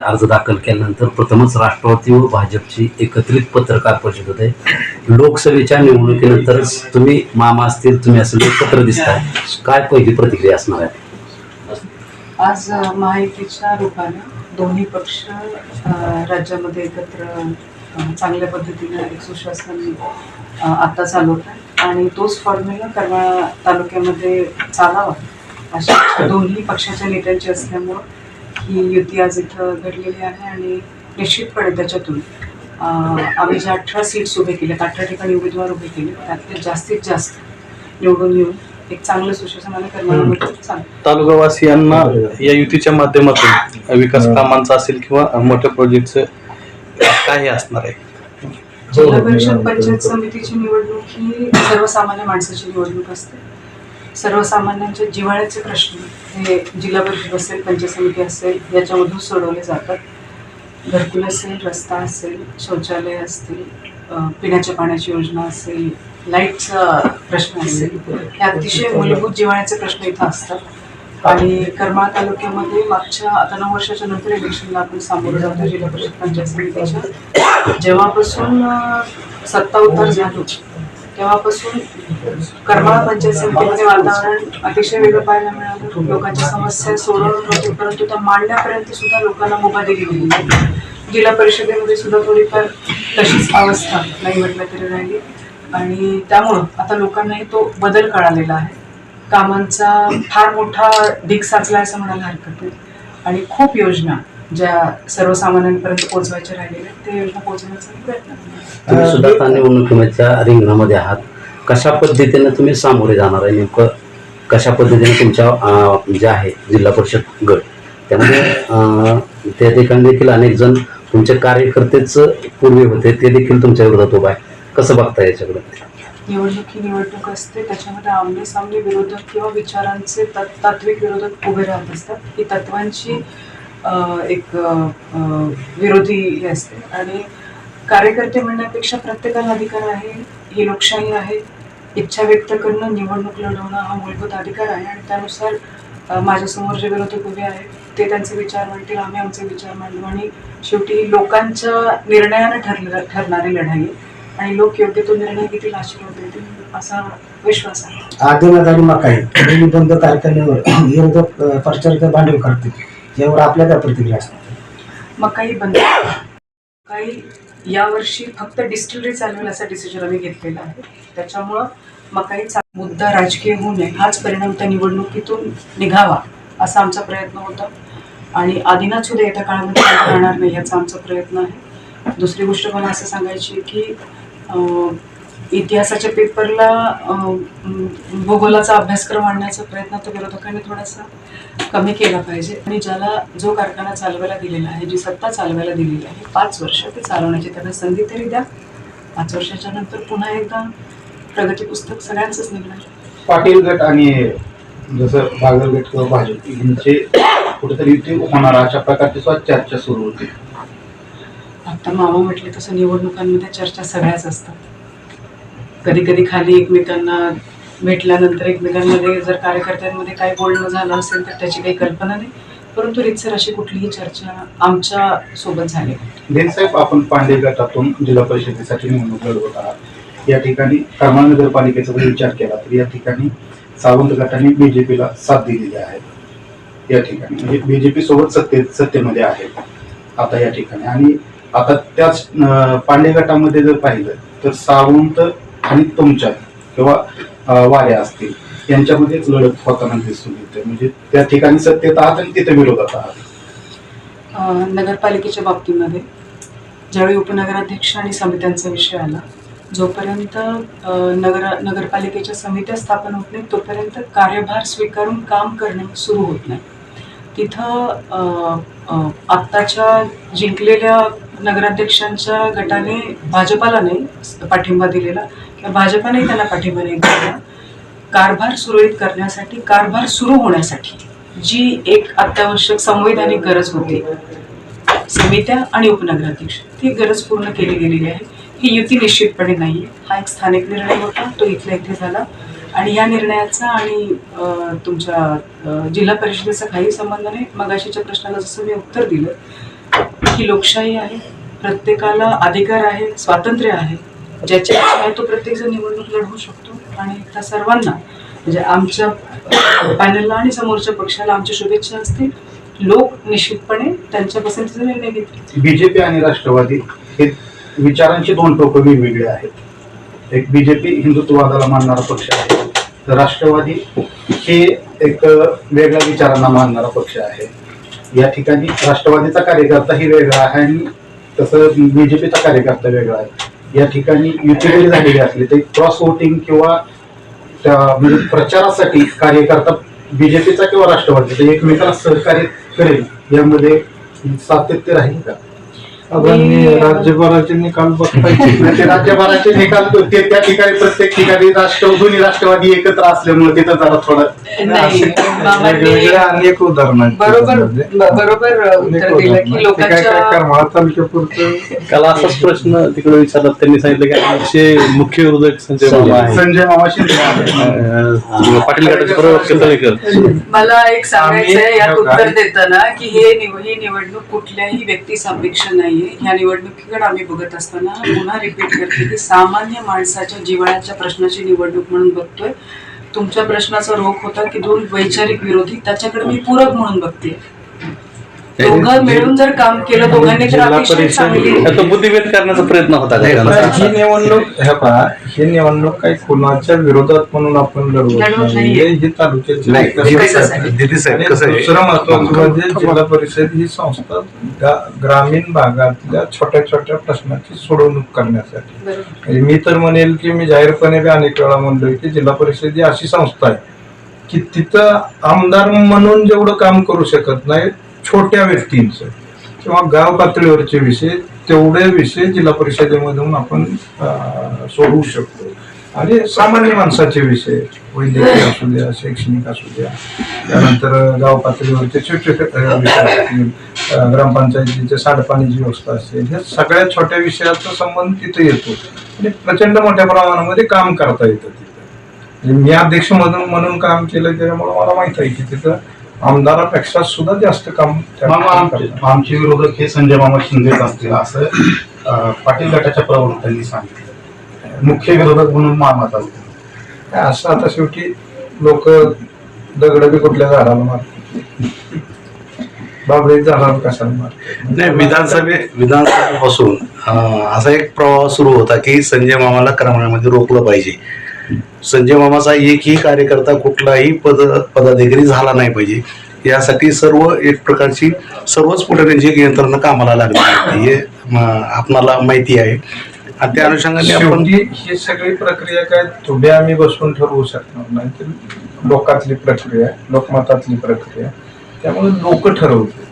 अर्ज दाखल केल्यानंतर प्रथमच राष्ट्रवादी व भाजपची एकत्रित पत्रकार परिषद होते. लोकसभेच्या निवडणुकीनंतर तुम्ही मामा असतील तुम्ही असेल एकत्र दिसताय. काय पहिली प्रतिक्रिया असणार आहे? आज महायुतीच्या रूपाने दोन्ही पक्ष राज्यामध्ये एकत्र चांगल्या पद्धतीने एक सुशासन आता चालवत आहे आणि तोच फॉर्म्युला करमाळा तालुक्यामध्ये चालावा. अशा दोन्ही पक्षाच्या नेत्यांची असल्यामुळं ही युती आज इथं घडलेली आहे आणि निश्चितपणे त्याच्यातून अ, आम्ही ज्या अठरा सीट्स उभे केलेत अठरा ठिकाणी उमेदवार उभे केले त्यातले जास्तीत जास्त निवडून येऊन एक चांगलं सुशासन आणि करमाळामध्ये चांगलं. तालुकावासियांना या युतीच्या माध्यमातून विकास कामांचा असेल किंवा मोठ्या प्रोजेक्टचं काय असणार आहे. जिल्हा परिषद पंचायत समितीची निवडणूक ही सर्वसामान्य माणसाची निवडणूक असते. सर्वसामान्यांचे जिव्हाळ्याचे प्रश्न हे जिल्हा परिषद असेल पंचायत समिती असेल याच्यामधून सोडवले जातात. घरकुल असेल रस्ता असेल शौचालय असतील पिण्याच्या पाण्याची योजना असेल लाईटचा प्रश्न असेल हे अतिशय मूलभूत जिव्हाळ्याचे प्रश्न इथं असतात. आणि करमाळ तालुक्यामध्ये मागच्या आता नऊ वर्षाच्या नंतर इलेक्शनला आपण सामोरं जातो जिल्हा परिषद पंचायत समितीच्या. जेव्हापासून सत्ता उतार झालो तेव्हापासून करमाळा पंचायत समितीमध्ये वातावरण अतिशय वेगळं पाहायला मिळालं. लोकांच्या समस्या सोडवून नव्हती परंतु त्या मांडण्यापर्यंत सुद्धा लोकांना मुभा दिली गेली. जिल्हा परिषदेमध्ये सुद्धा थोडीफार तशीच अवस्था नाही म्हटलं तरी राहिली. आणि त्यामुळं आता लोकांनाही तो बदल कळालेला आहे. कामांचा फार मोठा ढीग साचला असं म्हणायला हरकत नाही. आणि खूप योजना ज्या सर्वसामान्यांपर्यंत पोहोचवायच्या राहिलेल्या त्या योजना पोहोचवण्याचा प्रयत्न तुम्ही सुद्धा निवडणुकीच्या रिंगणामध्ये आहात. कशा पद्धतीने तुम्ही सामोरे जाणार आहे नेमकं? कशा पद्धतीने तुमच्या जे आहे जिल्हा परिषद गट? त्यामध्ये अं, त्या ठिकाणी देखील अनेक जण तुमचे कार्यकर्तेच पूर्वी होते ते देखील तुमच्या विरोधात उभा आहे. कसं बघता याच्याकडे? निवडणूक ही निवडणूक असते त्याच्यामध्ये आमने सामने विरोधक किंवा विचारांचे तत्- तात्विक विरोधक उभे राहत असतात. ही तत्वांची एक विरोधी हे असते. आणि कार्यकर्ते म्हणण्यापेक्षा प्रत्येकाला अधिकार आहे ही लोकशाही आहे. इच्छा व्यक्त करणं निवडणूक लढवणं हा मूलभूत अधिकार आहे. आणि त्यानुसार माझ्यासमोर जे विरोधक उभे आहेत ते त्यांचे विचार मांडतील आम्ही आमचे विचार मांडू. आणि शेवटी लोकांच्या निर्णयानं ठरले ठरणारी लढाई. आणि लोक योग्य तो निर्णय घेतील आशीर्वाद देतील असा विश्वास आहे. आदिनाथ आणि मकाई काही बंद कारखान्यावर विरोधक अ, प्रचारक भांडवल करतील यावर आपल्या काय प्रतिक्रिया असतात मग काही बंद काही यावर्षी फक्त डिस्टिलरी चालवेल असा डिसिजन आम्ही घेतलेला आहे. त्याच्यामुळं मकाईचा मुद्दा राजकीय होऊ नये. हाच परिणाम त्या निवडणुकीतून निघावा असा आमचा प्रयत्न होता. आणि आदिनाथ सुद्धा येत्या काळामध्ये राहणार नाही याचा आमचा प्रयत्न आहे. दुसरी गोष्ट मला असं सांगायची की इतिहासाच्या पेपरला भूगोलाचा अभ्यासक्रम आणण्याचा प्रयत्न तर विरोधकांनी थोडासा कमी केला पाहिजे. आणि ज्याला जो कारखाना चालवायला दिलेला आहे जी सत्ता चालवायला दिलेली आहे पाच वर्ष ते चालवण्याची त्यांना संधी तरी द्या. पाच वर्षाच्या नंतर पुन्हा एकदा प्रगती पुस्तक सगळ्यांचंच निघणार. पाटील गट आणि जसं बागर गट किंवा भाजप यांचे कुठेतरी युती होणार अशा प्रकारची चर्चा सुरू होती. आता मामा म्हटले तसं निवडणुकांमध्ये चर्चा सगळ्याच असतात. कधी कधी खाली एकमेकांना भेटल्यानंतर एकमेकांमध्ये जर कार्यकर्त्यांमध्ये काही बोलणं झालं असेल तर त्याची काही कल्पना नाही. परंतु रितसर अशी कुठलीही चर्चा आमच्यासोबत झाली साहेब आपण पांडे गटातून जिल्हा परिषदेसाठी निवडणूक लढवत आहात. या ठिकाणी करमाळ नगरपालिकेचा जर विचार केला तर या ठिकाणी सावंत गटाने बीजेपीला साथ दिलेली आहे. या ठिकाणी म्हणजे बीजेपी सोबत सत्ते सत्तेमध्ये आहे. आता या ठिकाणी आणि आता त्याच पांडे गटामध्ये जर पाहिलं तर सावंत आणि तुमच्यात किंवा वाऱ्या असतील यांच्यामध्येच लढत होताना दिसून येते. म्हणजे त्या ठिकाणी सत्तेत आहात आणि तिथे विरोधात आहात. नगरपालिकेच्या बाबतीमध्ये ज्यावेळी उपनगराध्यक्ष आणि समित्यांचा विषय आला जोपर्यंत नगर नगरपालिकेच्या समित्या स्थापन होत नाहीत तोपर्यंत कार्यभार स्वीकारून काम करणे सुरू होत नाही. तिथं आत्ताच्या जिंकलेल्या नगराध्यक्षांच्या गटाने भाजपाला नाही पाठिंबा दिलेला किंवा भाजपाने त्यांना पाठिंबा नाही दिला. कारभार सुरळीत करण्यासाठी कारभार सुरू होण्यासाठी जी एक अत्यावश्यक संवैधानिक गरज होती समित्या आणि उपनगराध्यक्ष ती गरज पूर्ण केली गेलेली आहे. ही युती निश्चितपणे नाही हा एक स्थानिक निर्णय होता तो इथल्या इथे झाला. आणि या निर्णयाचा आणि तुमच्या जिल्हा परिषदेचा काही संबंध नाही. मगाशीच्या प्रश्नाला जसं मी उत्तर दिलं ही लोकशाही आहे. प्रत्येकाला अधिकार आहे स्वातंत्र्य आहे. ज्याच्या आहे तो प्रत्येकजण निवडणूक लढवू शकतो. आणि त्या सर्वांना म्हणजे आमच्या पॅनलला आणि समोरच्या पक्षाला आमच्या शुभेच्छा असतील लोक निश्चितपणे त्यांच्या पसंतीचा निर्णय घेतील. बीजेपी आणि राष्ट्रवादी हे विचारांची दोन टोकं वेगवेगळे आहेत. एक बीजेपी हिंदुत्ववादाला मानणारा पक्ष आहे. तर राष्ट्रवादी हे एक वेगळ्या विचारांना मानणारा पक्ष आहे. या ठिकाणी राष्ट्रवादीचा कार्यकर्ता ही वेगळा आहे आणि तसं बीजेपीचा कार्यकर्ता वेगळा आहे. या ठिकाणी युती झालेली असली तरी क्रॉस वोटिंग किंवा म्हणजे प्रचारासाठी कार्यकर्ता बीजेपीचा किंवा राष्ट्रवादीचा एकमेकांना सहकार्य करेल यामध्ये सातत्य राहील का? राज्यभराचे निकाल बघतायचे. नाही, ते राज्यभराचे निकाल ते त्या ठिकाणी प्रत्येक ठिकाणी राष्ट्र दोन्ही राष्ट्रवादी एकत्र असल्यामुळे तिथं जरा थोडं नाही वेगवेगळे अनेक उदाहरण बरोबर बरोबर अनेक उत्तर दिलं उदाहरणं. की ते काय काय लोकांच्या करमाळा तालुक्यापुरतं? काल असाच प्रश्न तिकडे विचारला त्यांनी सांगितलं की आमचे मुख्य विरोधक संजय मामा आहे संजय मामा शिंदे पाटील गटाचे तळेकर मला एक सांगायचं यात उत्तर देताना की हे निव- ही निवडणूक कुठल्याही व्यक्ती सापेक्ष नाहीये ह्या निवडणुकीकडे आम्ही बघत असताना पुन्हा रिपीट करते की सामान्य माणसाच्या जीवनाच्या प्रश्नाची निवडणूक म्हणून बघतोय. तुमच्या प्रश्नाचा रोख होता की दोन वैचारिक विरोधी त्याच्याकडे मी पूरक म्हणून बघते. दोघं मिळून जर काम केलं दोघांनी तर जिल्हा अतिशय परिषद- चांगली तो बुद्धिभेद करण्याचा प्रयत्न होता त्यांचा? ही निवडणूक हे पहा ही निवडणूक काही कुणाच्या विरोधात म्हणून आपण लढवत लढवत नाही नाहीये. ही तालुक्याची नाही विकास- दिदी कसं साहेब आहे? दिदी साहेब आणि कसं आहे दुसरं महत्वाचं म्हणजे जिल्हा परिषद ही संस्था गा- ग्रामीण भागातल्या छोट्या छोट्या प्रश्नाची सोडवणूक करण्यासाठी बरोबर. म्हणजे मी तर म्हणेल की मी जाहीरपणे बी अनेक वेळा म्हणलोय की जिल्हा परिषद ही अशी संस्था आहे की तिथं आमदार म्हणून जेवढं काम करू शकत नाही छोट्या व्यक्तींचं किंवा गाव पातळीवरचे विषय तेवढे विषय जिल्हा परिषदेमधून आपण सोडवू शकतो. आणि सामान्य माणसाचे विषय वैद्यकीय असू द्या शैक्षणिक असू द्या. त्यानंतर गाव पातळीवरचे छोटे विषय असतील ग्रामपंचायतीचे सांडपाणीची व्यवस्था असेल ह्या सगळ्या छोट्या विषयाचा संबंध तिथे येतो. आणि प्रचंड मोठ्या प्रमाणामध्ये काम करता येतं तिथं. मी अध्यक्ष म्हणून म्हणून काम केलं त्याच्यामुळे मला माहीत आहे की तिथं आमदारापेक्षा सुद्धा जास्त काम आमचे विरोधक हे संजय मामा शिंदेच असतील असं पाटील गटाच्या प्रवक्त्यांनी सांगितलं. मुख्य विरोधक म्हणून मामा चालतो काय असं आता शेवटी लोक दगड बी कुठल्या झाडाला मारतात? बाबळी झाडाला कशाला मारतात? नाही विधानसभे विधानसभेपासून असा एक प्रवाह सुरू होता की संजय मामाला करमाळ्यामध्ये रोखलं पाहिजे. संजय मामाचा एकही कार्यकर्ता कुठलाही पद पदाधिकारी झाला नाही पाहिजे. यासाठी सर्व एक प्रकारची सर्वच पुढाऱ्यांची एक यंत्रणा कामाला लागली हे आपणाला माहिती आहे. आणि त्या अनुषंगाने आपण ही सगळी प्रक्रिया काय? थोडी आम्ही बसून ठरवू शकणार नाही. तर लोकातली प्रक्रिया लोकमतातली प्रक्रिया. त्यामुळे लोक ठरवतील.